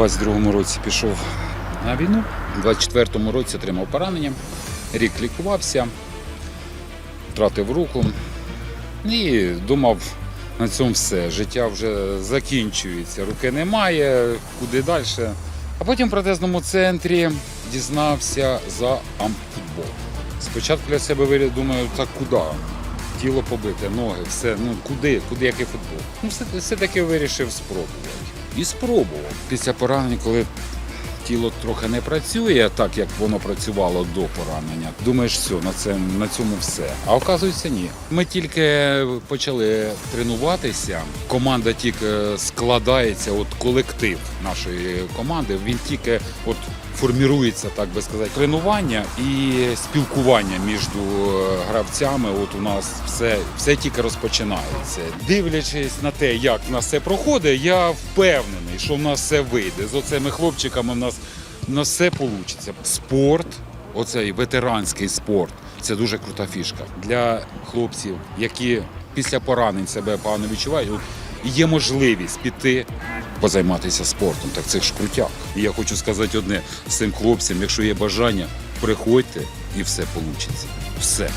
22-му році пішов на війну. У 24-му році отримав поранення. Рік лікувався, втратив руку. І думав, на цьому все. Життя вже закінчується, руки немає, куди далі. А потім в протезному центрі дізнався за амфутбол. Спочатку для себе думаю, так куди? Тіло побите, ноги, все. Ну куди, куди який футбол? Ну, все, все-таки вирішив спробувати. І спробував. Після поранення, коли тіло трохи не працює так, як воно працювало до поранення. Думаєш, все, на, це, на цьому все. А оказується, ні. Ми тільки почали тренуватися. Команда тільки складається, от колектив нашої команди. Він тільки от формірується, так би сказати, тренування і спілкування між е, гравцями. От у нас все, все тільки розпочинається. Дивлячись на те, як в нас це проходить, я впевнений, що в нас все вийде. З оцими хлопчиками в нас, в нас все вийде. Спорт, оцей ветеранський спорт, це дуже крута фішка для хлопців, які після поранень себе погано відчувають. Є можливість піти позайматися спортом, так це ж крутяк. І я хочу сказати одне цим хлопцям, якщо є бажання, приходьте і все вийде. Все.